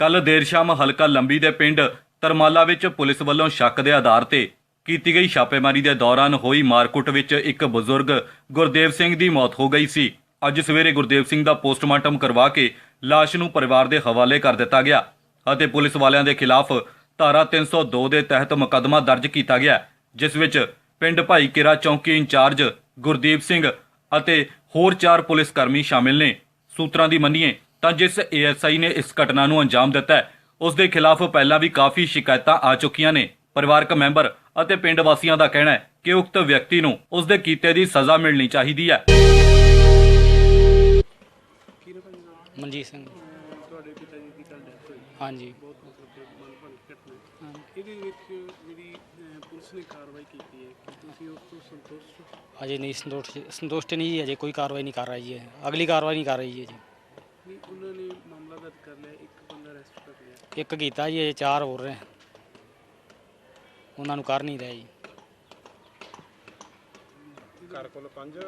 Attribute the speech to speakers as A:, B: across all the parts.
A: ਕੱਲ ਦੇਰ ਸ਼ਾਮ ਹਲਕਾ ਲੰਬੀ ਦੇ ਪਿੰਡ ਤਰਮਾਲਾ ਵਿੱਚ ਪੁਲਿਸ ਵੱਲੋਂ ਸ਼ੱਕ ਦੇ ਆਧਾਰ ਤੇ ਕੀਤੀ ਗਈ ਛਾਪੇਮਾਰੀ ਦੇ ਦੌਰਾਨ ਹੋਈ ਮਾਰਕੁੱਟ ਵਿੱਚ ਇੱਕ ਬਜ਼ੁਰਗ ਗੁਰਦੇਵ ਸਿੰਘ ਦੀ ਮੌਤ ਹੋ ਗਈ ਸੀ। ਅੱਜ ਸਵੇਰੇ ਗੁਰਦੇਵ ਸਿੰਘ ਦਾ ਪੋਸਟਮਾਰਟਮ ਕਰਵਾ ਕੇ ਲਾਸ਼ ਨੂੰ ਪਰਿਵਾਰ ਦੇ ਹਵਾਲੇ ਕਰ ਦਿੱਤਾ ਗਿਆ ਅਤੇ ਪੁਲਿਸ ਵਾਲਿਆਂ ਦੇ ਖਿਲਾਫ ਧਾਰਾ 302 ਦੇ ਤਹਿਤ ਮੁਕੱਦਮਾ ਦਰਜ ਕੀਤਾ ਗਿਆ, ਜਿਸ ਵਿੱਚ ਪਿੰਡ ਭਾਈ ਕਿਰਾ ਚੌਂਕੀ ਇੰਚਾਰਜ ਗੁਰਦੀਪ ਸਿੰਘ ਅਤੇ ਹੋਰ ਚਾਰ ਪੁਲਿਸ ਕਰਮੀ ਸ਼ਾਮਿਲ ਨੇ। ਸੂਤਰਾਂ ਦੀ ਮੰਨੀਏ ਤਾਂ ਜਿਸ ਏਐਸਆਈ ਨੇ ਇਸ ਘਟਨਾ ਨੂੰ ਅੰਜਾਮ ਦਿੱਤਾ ਹੈ ਉਸ ਦੇ ਖਿਲਾਫ ਪਹਿਲਾਂ ਵੀ ਕਾਫੀ ਸ਼ਿਕਾਇਤਾਂ ਆ ਚੁੱਕੀਆਂ ਨੇ। ਪਰਿਵਾਰਕ ਮੈਂਬਰ ਅਤੇ ਪਿੰਡ ਵਾਸੀਆਂ ਦਾ ਕਹਿਣਾ ਹੈ ਕਿ ਉਕਤ ਵਿਅਕਤੀ ਨੂੰ ਉਸ ਦੇ ਕੀਤੇ ਦੀ ਸਜ਼ਾ ਮਿਲਣੀ ਚਾਹੀਦੀ ਹੈ।
B: ਮਨਜੀਤ ਸਿੰਘ।
C: ਤੁਹਾਡੇ ਪਿਤਾ ਜੀ ਦੀ ਕੱਲ ਡੈਥ ਹੋਈ।
B: ਹਾਂਜੀ।
C: ਬਹੁਤ ਮਤਲਬ ਕਿ ਮਨਭੰਗ ਘਟਨਾ ਹੈ। ਇਹਦੇ ਵਿੱਚ ਜਿਹੜੀ ਅਹ, ਪੁਲਿਸ ਨੇ ਕਾਰਵਾਈ ਕੀਤੀ ਹੈ ਕਿ ਤੁਸੀਂ ਉਸ ਤੋਂ ਸੰਤੁਸ਼ਟ ਹੋ?
B: ਅਜੇ ਨਹੀਂ ਸੰਤੁਸ਼ਟ ਸੰਤੁਸ਼ਟ ਨਹੀਂ ਜੀ ਅਜੇ ਕੋਈ ਕਾਰਵਾਈ ਨਹੀਂ ਕਰ ਰਹੀ ਹੈ। ਅਗਲੀ ਕਾਰਵਾਈ ਨਹੀਂ ਕਰ ਰਹੀ ਹੈ ਜੀ
C: ਨਹੀਂ ਉਹਨਾਂ ਨੇ ਮਾਮਲਾ ਦਰਜ ਕਰ ਲਿਆ ਇੱਕ ਬੰਦਾ ਅਰੈਸਟ ਕਰ ਲਿਆ।
B: ਇੱਕ ਕੀਤਾ ਜੀ ਅਜੇ ਚਾਰ ਹੋਰ ਰਹੇ ਉਹਨਾਂ ਨੂੰ ਕਰ ਨਹੀਂ ਰਿਹਾ ਜੀ।
C: ਘਰ ਕੋਲ ਪੰਜ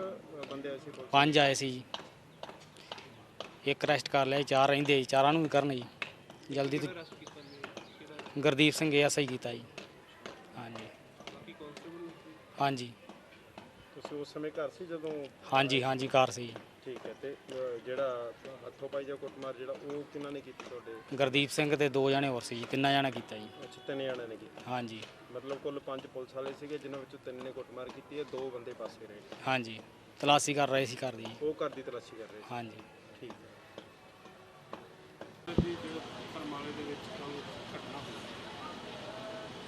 C: ਬੰਦੇ ਆਏ ਸੀ ਪੁਲਿਸ
B: ਪੰਜ ਆਏ ਸੀ ਜੀ। ਇੱਕ ਅਰੈਸਟ ਕਰ ਲਿਆ ਜੀ, ਚਾਰ ਰਹਿੰਦੇ ਜੀ। ਚਾਰਾਂ ਨੂੰ ਵੀ ਕਰਨ ਜੀ। ਜਲਦੀ ਤੋਂ
C: ਅਰੈਸਟ ਕੀਤਾ ਨੇ
B: ਗੁਰਦੀਪ ਸਿੰਘ ਐਸਆਈ ਕੀਤਾ ਜੀ। ਹਾਂਜੀ।
C: ਬਾਕੀ ਕਾਂਸਟੇਬਲ
B: ਹਾਂਜੀ।
D: ਤੁਸੀਂ ਉਸ ਸਮੇਂ ਘਰ ਸੀ ਜਦੋਂ?
B: ਹਾਂਜੀ ਹਾਂਜੀ ਕਾਰ ਸੀ। ਜੀ।
D: ਠੀਕ ਹੈ ਤੇ ਅਹ, ਜਿਹੜਾ ਹੱਥੋਂ ਪਾਈ ਜਾਂ ਕੁੱਟਮਾਰ ਜਿਹੜਾ ਉਹ ਕਿਹਨਾਂ ਨੇ ਕੀਤੀ ਤੁਹਾਡੇ?
B: ਗੁਰਦੀਪ ਸਿੰਘ ਤੇ ਦੋ ਜਣੇ ਹੋਰ ਸੀ ਜੀ ਤਿੰਨਾਂ ਜਣਾ ਕੀਤਾ ਜੀ।
D: ਅੱਛਾ ਤਿੰਨ ਜਣਿਆਂ ਨੇ ਕੀਤੀ।
B: ਹਾਂਜੀ।
D: ਮਤਲਬ ਕੁੱਲ ਪੰਜ ਪੁਲਿਸ ਵਾਲੇ ਸੀਗੇ ਜਿਨ੍ਹਾਂ ਵਿੱਚੋਂ ਤਿੰਨ ਨੇ ਕੁੱਟਮਾਰ ਕੀਤੀ ਹੈ ਦੋ ਬੰਦੇ ਪਾਸੇ ਰਹੇ।
B: ਹਾਂਜੀ ਤਲਾਸ਼ੀ ਕਰ ਰਹੇ ਸੀ ਘਰ ਦੀ।
D: ਉਹ ਘਰ ਦੀ ਤਲਾਸ਼ੀ ਕਰ ਰਹੇ ਸੀ।
B: ਹਾਂਜੀ।
D: ਠੀਕ ਹੈ।
C: ਦੀ ਜੋ ਪਰਮਾਲੇ ਦੇ ਵਿੱਚ ਕੱਲ ਘਟਨਾ ਹੋਈ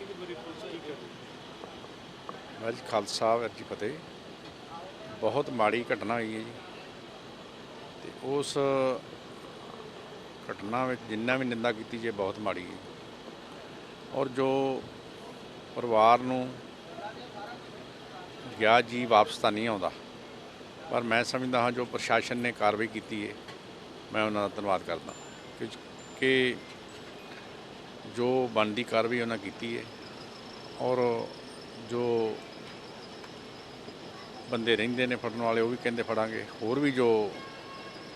C: ਇਹਦੇ ਬਾਰੇ ਪੁਲਿਸ ਕੀ ਕਰ ਰਹੀ ਹੈ?
E: ਵਾਹਿਗੁਰੂ ਜੀ ਖਾਲਸਾ ਵਾਹਿਗੁਰੂ ਜੀ ਫਤਿਹ। ਬਹੁਤ ਮਾੜੀ ਘਟਨਾ ਹੋਈ ਹੈ ਜੀ। ਤੇ ਉਸ ਘਟਨਾ ਵਿੱਚ ਜਿੰਨਾ ਵੀ ਨਿੰਦਾ ਕੀਤੀ ਜੇ ਬਹੁਤ ਮਾੜੀ ਹੈ ਔਰ ਜੋ ਪਰਿਵਾਰ ਨੂੰ ਗਿਆ ਜੀ ਵਾਪਸ ਤਾਂ ਨਹੀਂ ਆਉਂਦਾ। ਪਰ ਮੈਂ ਸਮਝਦਾ ਹਾਂ ਜੋ ਪ੍ਰਸ਼ਾਸਨ ਨੇ ਕਾਰਵਾਈ ਕੀਤੀ ਹੈ, ਮੈਂ ਉਹਨਾਂ ਦਾ ਧੰਨਵਾਦ ਕਰਦਾ ਕਿ ਕਿ ਜੋ ਬਣਦੀ ਕਾਰਵਾਈ ਉਹਨਾਂ ਕੀਤੀ ਹੈ, ਔਰ ਜੋ ਬੰਦੇ ਰਹਿੰਦੇ ਨੇ ਫੜਨ ਵਾਲੇ ਉਹ ਵੀ ਕਹਿੰਦੇ ਫੜਾਂਗੇ। ਹੋਰ ਵੀ ਜੋ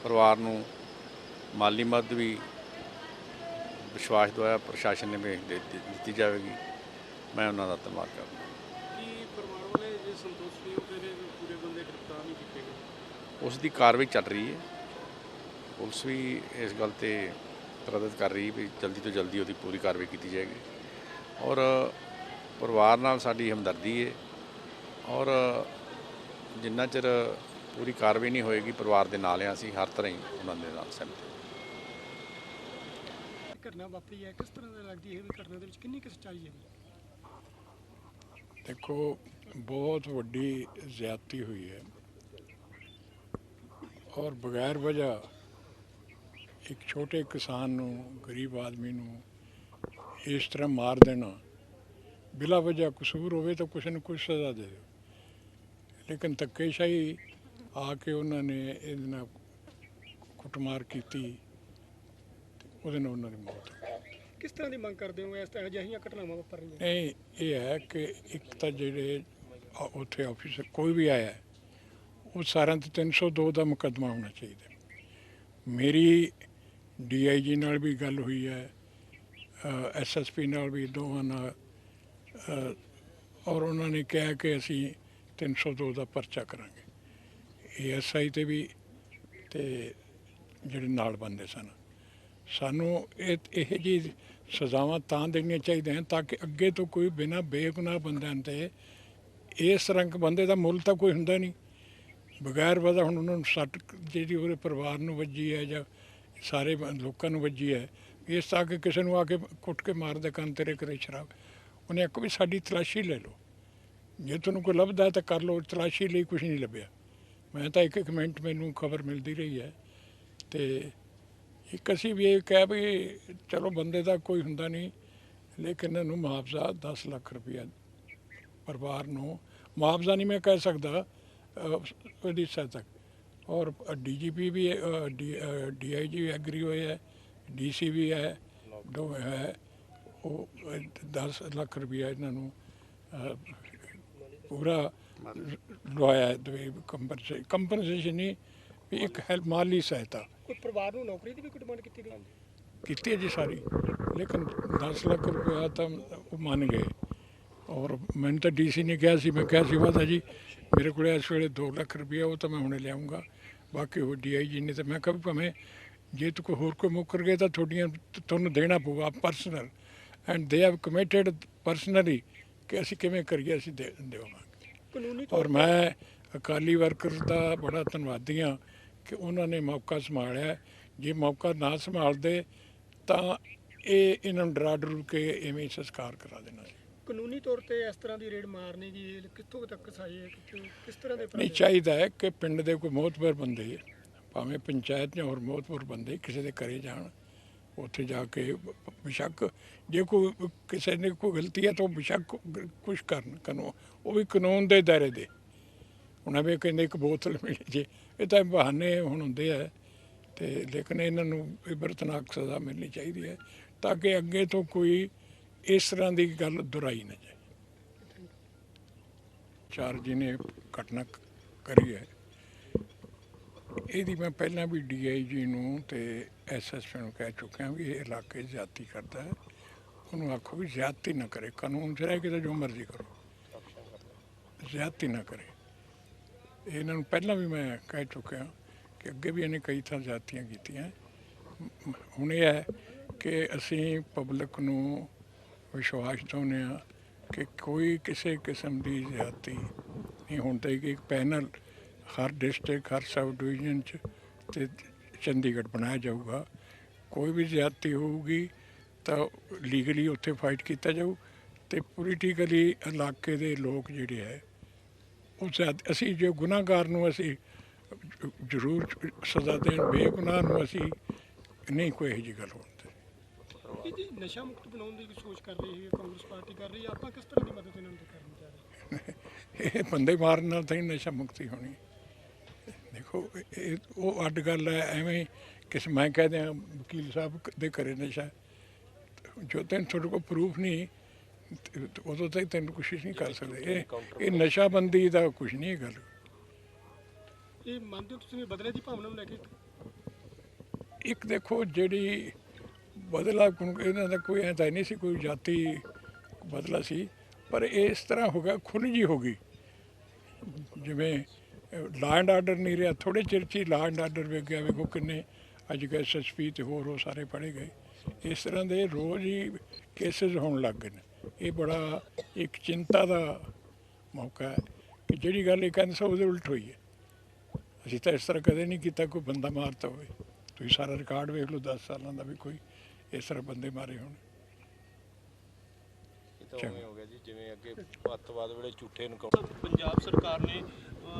E: ਪਰਿਵਾਰ ਨੂੰ ਮਾਲੀ ਮਦਦ ਵੀ ਵਿਸ਼ਵਾਸ ਦਵਾਇਆ ਪ੍ਰਸ਼ਾਸਨ ਨੇ ਵੀ ਦੇ- ਦੇ- ਦਿੱਤੀ ਜਾਵੇਗੀ। ਮੈਂ ਉਹਨਾਂ ਦਾ ਧੰਨਵਾਦ ਕਰਦਾ
C: ਕੀ ਪਰਿਵਾਰ ਵਾਲੇ ਜੇ ਸੰਤੁਸ਼ਟ ਨਹੀਂ ਹੋ ਫਿਰ ਪੂਰੇ ਬੰਦੇ ਗ੍ਰਿਫਤਾਰ ਨਹੀਂ ਕੀਤੇ ਗਏ?
E: ਉਸ ਦੀ ਕਾਰਵਾਈ ਚੱਲ ਰਹੀ ਹੈ। ਪੁਲਿਸ ਵੀ ਇਸ ਗੱਲ ਤੇ ਤਰਦਦ ਕਰ ਰਹੀ ਵੀ ਜਲਦੀ ਤੋਂ ਜਲਦੀ ਉਹਦੀ ਪੂਰੀ ਕਾਰਵਾਈ ਕੀਤੀ ਜਾਏਗੀ। ਔਰ ਪਰਿਵਾਰ ਨਾਲ ਸਾਡੀ ਹਮਦਰਦੀ ਹੈ। ਔਰ ਜਿੰਨਾ ਚਿਰ ਪੂਰੀ ਕਾਰਵਾਈ ਨਹੀਂ ਹੋਏਗੀ ਪਰਿਵਾਰ ਦੇ ਨਾਲ ਹਾਂ ਅਸੀਂ ਹਰ ਤਰ੍ਹਾਂ ਹੀ ਉਹਨਾਂ ਦੇ ਨਾਲ ਸਹਿਮਤ ਹਾਂ।
C: ਘਟਨਾ ਵਾਪਰੀ ਹੈ ਕਿਸ ਤਰ੍ਹਾਂ ਦਾ ਲੱਗਦੀ ਹੈ? ਵੀ ਘਟਨਾ ਦੇ ਵਿੱਚ ਕਿੰਨੀ ਕੁ ਸੱਚਾਈ ਹੈ
F: ਦੇਖੋ ਬਹੁਤ ਵੱਡੀ ਜ਼ਿਆਦਤੀ ਹੋਈ ਹੈ। ਔਰ ਬਗੈਰ ਵਜ੍ਹਾ ਇੱਕ ਛੋਟੇ ਕਿਸਾਨ ਨੂੰ ਗਰੀਬ ਆਦਮੀ ਨੂੰ ਇਸ ਤਰ੍ਹਾਂ ਮਾਰ ਦੇਣਾ ਬਿਲਾ ਵਜ੍ਹਾ ਕਸੂਰ ਹੋਵੇ ਤਾਂ ਕੁਛ ਨਾ ਕੁਛ ਸਜ਼ਾ ਦੇ ਦਿਓ ਲੇਕਿਨ ਧੱਕੇਸ਼ਾਹੀ ਆ ਕੇ ਉਹਨਾਂ ਨੇ ਇਹਦੇ ਨਾਲ ਕੁੱਟਮਾਰ ਕੀਤੀ ਤੇ ਉਹਦੇ ਨਾਲ ਉਹਨਾਂ ਦੀ ਮੌਤ ਹੋ ਗਈ।
C: ਕਿਸ ਤਰ੍ਹਾਂ ਦੀ ਮੰਗ ਕਰਦੇ ਹੋ? ਇਸ ਤਰ੍ਹਾਂ ਅਜਿਹੀਆਂ ਘਟਨਾਵਾਂ ਵਾਪਰ ਰਹੀਆਂ?
F: ਨਹੀਂ ਇਹ ਹੈ ਕਿ ਇੱਕ ਤਾਂ ਜਿਹੜੇ ਆ- ਉੱਥੇ ਆਫੀਸਰ ਕੋਈ ਵੀ ਆਇਆ ਹੈ, ਉਹ ਸਾਰਿਆਂ ਤੇ 302 ਦਾ ਮੁਕੱਦਮਾ ਹੋਣਾ ਚਾਹੀਦਾ। ਮੇਰੀ ਡੀਆਈਜੀ ਨਾਲ ਵੀ ਗੱਲ ਹੋਈ ਹੈ ਐਸਐਸਪੀ ਨਾਲ ਵੀ ਦੋਵਾਂ ਨਾਲ ਅ, ਔਰ ਉਹਨਾਂ ਨੇ ਕਿਹਾ ਕਿ ਅਸੀਂ 302 ਦਾ ਪਰਚਾ ਕਰਾਂਗੇ। ਏਐਸਆਈ ਤੇ ਵੀ ਤੇ ਜਿਹੜੇ ਨਾਲ ਬੰਦੇ ਸਨ। ਸਾਨੂੰ ਇਹ ਇਹ ਜੀ ਸਜ਼ਾਵਾਂ ਤਾਂ ਦੇਣੀਆਂ ਚਾਹੀਦੀਆਂ ਤਾਂ ਕਿ ਅੱਗੇ ਤੋਂ ਕੋਈ ਬਿਨਾਂ ਬੇਗੁਨਾਹ ਬੰਦਿਆਂ ਤੇ ਇਸ ਤਰ੍ਹਾਂ ਬੰਦੇ ਦਾ ਮੁੱਲ ਤਾਂ ਕੋਈ ਹੁੰਦਾ ਨਹੀਂ। ਬਗੈਰ ਵਜ੍ਹਾ ਹੁਣ ਉਹਨਾਂ ਨੂੰ ਸੱਟ ਜਿਹੜੀ ਉਹਦੇ ਪਰਿਵਾਰ ਨੂੰ ਵੱਜੀ ਹੈ ਜਾਂ ਸਾਰੇ ਲੋਕਾਂ ਨੂੰ ਵੱਜੀ ਹੈ, ਇਸ ਤਾਂ ਕਿ ਕਿਸੇ ਨੂੰ ਆ ਕੇ ਕੁੱਟ ਕੇ ਮਾਰ ਦੇ ਕੰਨ ਤੇਰੇ ਕਰੇ ਸ਼ਰਾਬ। ਉਹਨੇ ਆਖੋ ਵੀ ਸਾਡੀ ਤਲਾਸ਼ੀ ਲੈ ਲਓ। ਜੇ ਤੁਹਾਨੂੰ ਕੋਈ ਲੱਭਦਾ ਤਾਂ ਕਰ ਲਓ ਤਲਾਸ਼ੀ ਲਈ ਕੁਝ ਨਹੀਂ ਲੱਭਿਆ। ਮੈਂ ਤਾਂ ਇੱਕ ਇੱਕ ਮਿੰਟ ਮੈਨੂੰ ਖਬਰ ਮਿਲਦੀ ਰਹੀ ਹੈ ਤੇ ਇੱਕ ਅਸੀਂ ਵੀ ਇਹ ਕਹਿ ਵੀ ਚਲੋ ਬੰਦੇ ਦਾ ਕੋਈ ਹੁੰਦਾ ਨਹੀਂ ਲੇਕਿਨ ਇਹਨੂੰ ਮੁਆਵਜ਼ਾ 10 ਲੱਖ ਰੁਪਇਆ ਪਰਿਵਾਰ ਨੂੰ ਮੁਆਵਜ਼ਾ ਨਹੀਂ ਮੈਂ ਕਹਿ ਸਕਦਾ ਅਹ, ਉਹਦੀ ਸਹਾਇਤਾ ਔਰ ਡੀਜੀਪੀ ਵੀ ਡੀਆਈਜੀ ਵੀ ਐਗਰੀ ਹੋਏ ਹੈ ਡੀਸੀ ਵੀ ਹੈ ਦੋ ਹੈ ਉਹ 10 ਲੱਖ ਰੁਪਇਆ ਇਹਨਾਂ ਨੂੰ ਪੂਰਾ ਲਵਾਇਆ ਕੰਪਨਸੇ ਕੰਪਨਸੇਸ਼ਨ ਨਹੀਂ ਵੀ ਇੱਕ ਹੈਲਪ ਮਾਲੀ ਸਹਾਇਤਾ।
C: ਕੋਈ ਪਰਿਵਾਰ ਨੂੰ ਨੌਕਰੀ ਦੀ ਵੀ ਕੋਈ ਡਿਮਾਂਡ ਕੀਤੀ ਗਈ?
F: ਕੀਤੀ ਹੈ ਜੀ ਸਾਰੀ। ਲੇਕਿਨ 10 ਲੱਖ ਰੁਪਇਆ ਤਾਂ ਉਹ ਮੰਨ ਗਏ। ਔਰ ਮੈਨੂੰ ਤਾਂ ਡੀਸੀ ਨੇ ਕਿਹਾ ਸੀ ਮੈਂ ਕਿਹਾ ਸੀ ਵਾਦਾ ਜੀ ਮੇਰੇ ਕੋਲ ਇਸ ਵੇਲੇ 2 ਲੱਖ ਰੁਪਇਆ ਉਹ ਤਾਂ ਮੈਂ ਹੁਣੇ ਲਿਆਉਂਗਾ ਬਾਕੀ ਉਹ ਡੀਆਈਜੀ ਨੇ ਤਾਂ ਮੈਂ ਕਿਹਾ ਭਾਵੇਂ ਜੇ ਤੂੰ ਕੋਈ ਹੋਰ ਕੋਈ ਮੁੱਕਰ ਗਿਆ ਤਾਂ ਤੁਹਾਡੀਆਂ ਤੁਹਾਨੂੰ ਦੇਣਾ ਪਊਗਾ personal and they have committed personally ਕਿ ਅਸੀਂ ਕਿਵੇਂ ਕਰੀਏ ਅਸੀਂ ਦੇ ਦੇਵਾਂਗੇ।
C: ਕਾਨੂੰਨੀ
F: ਔਰ ਮੈਂ ਅਕਾਲੀ ਵਰਕਰਸ ਦਾ ਬੜਾ ਧੰਨਵਾਦੀ ਹਾਂ ਕਿ ਉਹਨਾਂ ਨੇ ਮੌਕਾ ਸੰਭਾਲਿਆ। ਜੇ ਮੌਕਾ ਨਾ ਸੰਭਾਲਦੇ ਤਾਂ ਇਹ ਇਹਨਾਂ ਨੂੰ ਡਰਾ ਡਰੂ ਕੇ ਐਵੇਂ ਹੀ ਸੰਸਕਾਰ ਕਰਾ ਦੇਣਾ ਸੀ।
C: ਕਾਨੂੰਨੀ ਤੌਰ ਤੇ ਇਸ ਤਰ੍ਹਾਂ ਦੀ ਰੇਡ ਮਾਰਨੀ ਇਹ ਕਿੱਥੋਂ ਤੱਕ ਸਹੀ ਹੈ ਕਿਸ ਤਰ੍ਹਾਂ ਦੇ
F: ਨਹੀਂ ਚਾਹੀਦਾ ਹੈ ਕਿ ਪਿੰਡ ਦੇ ਕੋਈ ਮੋਹਤਬਰ ਬੰਦੇ ਭਾਵੇਂ ਪੰਚਾਇਤ ਜਾਂ ਹੋਰ ਮੋਹਤਬਰ ਬੰਦੇ ਕਿਸੇ ਦੇ ਘਰੇ ਜਾਣ। ਉੱਥੇ ਜਾ ਕੇ ਬਿਸ਼ੱਕ ਜੇ ਕੋਈ ਕਿਸੇ ਨੇ ਕੋਈ ਗਲਤੀ ਹੈ ਤਾਂ ਉਹ ਬਿਸ਼ੱਕ ਕੁਝ ਕਰਨ ਕਾਨੂੰਨ ਉਹ ਵੀ ਕਾਨੂੰਨ ਦੇ ਦਾਇਰੇ ਦੇ। ਹੁਣ ਵੀ ਕਹਿੰਦੇ ਇੱਕ ਬੋਤਲ ਮਿਲੀ ਜੇ, ਇਹ ਤਾਂ ਬਹਾਨੇ ਹੁਣ ਹੁੰਦੇ ਆ। ਤੇ ਲੇਕਿਨ ਇਹਨਾਂ ਨੂੰ ਇਬਰਤਨਾਕ ਸਜ਼ਾ ਮਿਲਣੀ ਚਾਹੀਦੀ ਹੈ, ਤਾਂ ਕਿ ਅੱਗੇ ਤੋਂ ਕੋਈ ਇਸ ਤਰ੍ਹਾਂ ਦੀ ਗੱਲ ਦੁਹਰਾਈ ਨਾ ਜਾਏ। ਚਾਰ ਜੀ ਨੇ ਘਟਨਾ ਕਰੀ ਹੈ। ਇਹਦੀ ਮੈਂ ਪਹਿਲਾਂ ਵੀ ਡੀਆਈਜੀ ਨੂੰ ਤੇ ਐਸਐਸਪੀ ਨੂੰ ਕਹਿ ਚੁੱਕਿਆ ਵੀ ਇਹ ਇਲਾਕੇ 'ਚ ਕਰਦਾ ਹੈ। ਉਹਨੂੰ ਆਖੋ ਵੀ ਜ਼ਿਆਤੀ ਨਾ ਕਰੇ, ਕਾਨੂੰਨ 'ਚ ਰਹਿ ਕੇ ਤਾਂ ਜੋ ਮਰਜ਼ੀ ਕਰੋ। ਜ਼ਿਆਤੀ ਨਾ ਕਰੇ। ਇਹਨਾਂ ਨੂੰ ਪਹਿਲਾਂ ਵੀ ਮੈਂ ਕਹਿ ਚੁੱਕਿਆ ਕਿ ਅੱਗੇ ਵੀ ਇਹਨੇ ਕਈ ਥਾਂ ਜ਼ਿਆਦਤੀਆਂ ਕੀਤੀਆਂ। ਹੁਣ ਇਹ ਹੈ ਕਿ ਅਸੀਂ ਪਬਲਿਕ ਨੂੰ ਵਿਸ਼ਵਾਸ ਦਿਵਾਉਂਦੇ ਹਾਂ ਕਿ ਕੋਈ ਕਿਸੇ ਕਿਸਮ ਦੀ ਜ਼ਿਆਦਤੀ ਨਹੀਂ ਹੋਣ ਤੇ ਇੱਕ ਪੈਨਲ ਹਰ ਡਿਸਟ੍ਰਿਕਟ, ਹਰ ਸਬ ਡਿਵੀਜ਼ਨ ਚ ਤੇ ਚੰਡੀਗੜ੍ਹ ਬਣਾਇਆ ਜਾਊਗਾ। ਕੋਈ ਵੀ ਜ਼ਿਆਦਤੀ ਹੋਊਗੀ ਤਾਂ ਲੀਗਲੀ ਉੱਥੇ ਫਾਈਟ ਕੀਤਾ ਜਾਊ ਤੇ ਪੋਲੀਟੀਕਲੀ ਇਲਾਕੇ ਦੇ ਲੋਕ ਜਿਹੜੇ ਹੈ ਉਹ ਜ਼ਿਆਦ ਅਸੀਂ ਜੋ ਗੁਨਾਹਗਾਰ ਨੂੰ ਅਸੀਂ ਜ਼ਰੂਰ ਸਜ਼ਾ ਦੇਣ ਬੇਗੁਨਾਹ ਨੂੰ ਅਸੀਂ ਨਹੀਂ ਕੋਈ ਇਹੋ ਜਿਹੀ ਗੱਲ ਹੋਣ ਦੇ
C: ਇਹ ਜੀ ਨਸ਼ਾ ਮੁਕਤ ਬਣਾਉਣ ਦੀ ਸੋਚ ਕਰ ਰਹੀ ਹੈ ਕਾਂਗਰਸ ਪਾਰਟੀ ਕਰ ਰਹੀ ਹੈ ਆਪਾਂ ਕਿਸ ਤਰ੍ਹਾਂ ਦੀ ਮਦਦ ਇਹਨਾਂ ਨੂੰ ਕਰਨੀ ਚਾਹ ਰਹੇ ਹਾਂ?
F: ਇਹ ਬੰਦੇ ਮਾਰਨ ਨਾਲ ਤਾਂ ਨਸ਼ਾ ਮੁਕਤੀ ਹੋਣੀ ਦੇਖੋ ਇਹ- ਉਹ ਅੱਡ ਗੱਲ ਹੈ ਐਵੇਂ ਕਿਸ ਮੈਂ ਕਹਿ ਦਿਆਂ ਵਕੀਲ ਸਾਹਿਬ ਦੇ ਘਰੇ ਨਸ਼ਾ। ਜੋ ਤੈਨੂੰ ਤੁਹਾਡੇ ਕੋਲ ਪ੍ਰੂਫ ਨਹੀਂ ਤੇ ਉਦੋਂ ਤੱਕ ਤੈਨੂੰ ਕੁਛ ਨਹੀਂ ਕਰ ਸਕਦੇ। ਇਹ ਇਹ ਨਸ਼ਾਬੰਦੀ ਦਾ ਕੁਝ ਨਹੀਂ ਗੱਲ।
C: ਇਹ ਮੰਨਦੇ ਤੁਸੀਂ ਬਦਲੇ ਦੀ ਭਾਵਨਾ ਨੂੰ ਲੈ ਕੇ
F: ਇੱਕ? ਦੇਖੋ ਜਿਹੜੀ ਬਦਲਾ ਇਹਨਾਂ ਦਾ ਕੋਈ ਐਂ ਤਾਂ ਨਹੀਂ ਸੀ ਕੋਈ ਜਾਤੀ ਬਦਲਾ ਸੀ ਪਰ ਇਸ ਤਰ੍ਹਾਂ ਹੋ ਗਿਆ ਖੁੱਲ੍ਹ ਜੀ ਹੋ ਗਈ। ਜਿਵੇਂ ਲਾ ਐਂਡ ਆਰਡਰ ਨਹੀਂ ਰਿਹਾ ਥੋੜੇ ਚਿਰ 'ਚ ਹੀ ਲਾ ਐਂਡ ਆਰਡਰ ਵੇਖ ਗਿਆ, ਵੇਖੋ ਕਿੰਨੇ ਅੱਜ ਕੱਲ੍ਹ ਐਸਐਸਪੀ ਤੇ ਹੋਰ ਉਹ ਸਾਰੇ ਪੜੇ ਗਏ। ਇਸ ਤਰ੍ਹਾਂ ਦੇ ਰੋਜ਼ ਹੀ ਕੇਸਿਸ ਹੋਣ ਲੱਗ ਗਏ ਨੇ। ਇਹ ਬੜਾ ਇੱਕ ਚਿੰਤਾ ਦਾ ਮੌਕਾ ਹੈ ਕਿ ਜਿਹੜੀ ਗੱਲ ਇਹ ਕਹਿੰਦੇ ਸੋ ਉਹਦੇ ਉਲਟ ਹੋਈ ਹੈ। ਅਸੀਂ ਤਾਂ ਇਸ ਤਰ੍ਹਾਂ ਕਦੇ ਨਹੀਂ ਕੀਤਾ ਕੋਈ ਬੰਦਾ ਮਾਰਤਾ ਹੋਵੇ। ਤੁਸੀਂ ਸਾਰਾ ਰਿਕਾਰਡ ਵੇਖ ਲਓ 10 ਸਾਲਾਂ ਦਾ ਵੀ ਕੋਈ ਇਸ ਤਰ੍ਹਾਂ ਬੰਦੇ ਮਾਰੇ ਹੋਣ।
D: ਤਾਂ। ਉਵੇਂ ਹੋ ਗਿਆ ਜੀ ਜਿਵੇਂ ਅੱਗੇ ਅੱਤਵਾਦ ਵੇਲੇ ਝੂਠੇ ਨੂੰ
G: ਪੰਜਾਬ ਸਰਕਾਰ ਨੇ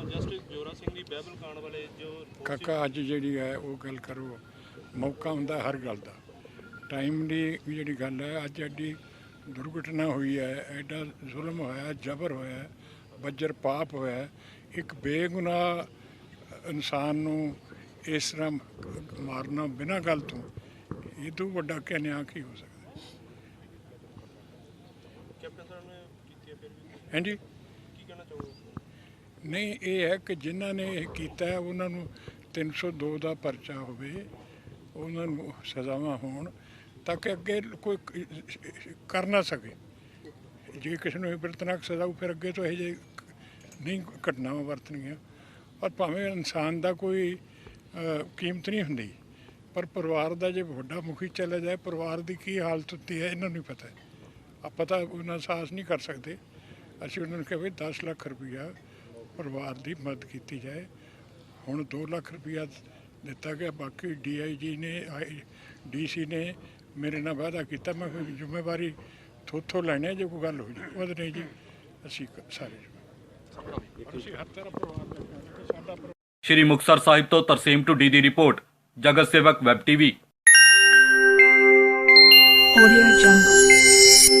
G: ਜਸਟਿਸ ਜੋਰਾ ਸਿੰਘ ਦੀ ਬਾਈਬਲ ਕਾਣ ਵਾਲੇ ਜੋ
F: ਕਾਕਾ ਅੱਜ ਜਿਹੜੀ ਹੈ ਉਹ ਗੱਲ ਕਰੋ। ਮੌਕਾ ਹੁੰਦਾ ਹਰ ਗੱਲ ਦਾ। ਟਾਈਮ ਦੀ ਜਿਹੜੀ ਗੱਲ ਹੈ ਅੱਜ ਐਡੀ ਦੁਰਘਟਨਾ ਹੋਈ ਹੈ ਐਡਾ ਜ਼ੁਲਮ ਹੋਇਆ ਜਬਰ ਹੋਇਆ ਬੱਜਰ ਪਾਪ ਹੋਇਆ। ਇੱਕ ਬੇਗੁਨਾਹ ਇਨਸਾਨ ਨੂੰ ਇਸ ਤਰ੍ਹਾਂ ਮਾਰਨਾ ਬਿਨਾਂ ਗੱਲ ਤੋਂ ਇਹ ਤੋਂ ਵੱਡਾ ਕਿ ਨਿਆਂ ਕੀ ਹੋ ਸਕਦਾ
G: ਕੈਪਟਨ ਸਾਹਿਬ ਨੇ ਕੀਤੀ ਹੈ ਫਿਰ ਵੀ
F: ਹਾਂਜੀ।
G: ਕੀ ਕਹਿਣਾ ਚਾਹੋਗੇ
F: ਨਹੀਂ ਇਹ ਹੈ ਕਿ ਜਿਨ੍ਹਾਂ ਨੇ ਇਹ ਕੀਤਾ ਹੈ, ਉਹਨਾਂ ਨੂੰ 302 ਦਾ ਪਰਚਾ ਹੋਵੇ ਉਹਨਾਂ ਨੂੰ ਸਜ਼ਾਵਾਂ ਹੋਣ ਤਾਂ ਕਿ ਅੱਗੇ ਕੋਈ ਕਰ ਨਾ ਸਕੇ। ਜੇ ਕਿਸੇ ਨੂੰ ਇਬਰਤਨਾਕ ਸਜ਼ਾ ਹੋਊ ਫਿਰ ਅੱਗੇ ਤੋਂ ਇਹ ਜੇ ਨਹੀਂ ਘਟਨਾਵਾਂ ਵਰਤਣਗੀਆਂ। ਔਰ ਭਾਵੇਂ ਇਨਸਾਨ ਦਾ ਕੋਈ ਕੀਮਤ ਨਹੀਂ ਹੁੰਦੀ ਪਰ ਪਰਿਵਾਰ ਦਾ ਜੇ ਵੱਡਾ ਮੁਖੀ ਚਲਾ ਜਾਏ ਪਰਿਵਾਰ ਦੀ ਕੀ ਹਾਲਤ ਹੁੰਦੀ ਹੈ ਇਹਨਾਂ ਨੂੰ ਪਤਾ। ਆਪਾਂ ਤਾਂ ਉਹਨਾਂ ਦਾ ਸਾਹਸ ਨਹੀਂ ਕਰ ਸਕਦੇ। ਅਸੀਂ ਉਹਨਾਂ ਨੂੰ ਕਿਹਾ ਵੀ 10 ਲੱਖ ਰੁਪਈਆ ਪਰਿਵਾਰ ਦੀ ਮਦਦ ਕੀਤੀ ਜਾਏ ਹੁਣ 2 ਲੱਖ ਰੁਪਈਆ ਦਿੱਤਾ ਗਿਆ ਬਾਕੀ ਡੀਆਈਜੀ ਨੇ ਡੀਸੀ ਨੇ ਮੇਰੇ ਨਾਲ ਵਾਅਦਾ ਕੀਤਾ ਮੈਂ ਕਿਹਾ ਜ਼ਿੰਮੇਵਾਰੀ ਥੋਥੋਂ ਲੈਣੇ ਜੇ ਕੋਈ ਗੱਲ ਹੋ ਜੀ ਉਹਦੇ ਨਹੀਂ ਜੀ ਅਸੀਂ ਸਾਰੇ ਅਸੀਂ ਹਰ ਤਰ੍ਹਾਂ ਪਰਿਵਾਰ ਦਾ ਖਿਆਲ ਰੱਖਾਂਗੇ। ਸਾਡਾ ਪਰਿਵਾਰ
A: ਸ਼੍ਰੀ ਮੁਕਤਸਰ ਸਾਹਿਬ ਤੋਂ ਤਰਸੇਮ ਟੁੱਡੀ ਦੀ ਰਿਪੋਰਟ ਜਗਤ ਸੇਵਕ ਵੈਬ ਟੀਵੀ
H: Audio Jungle.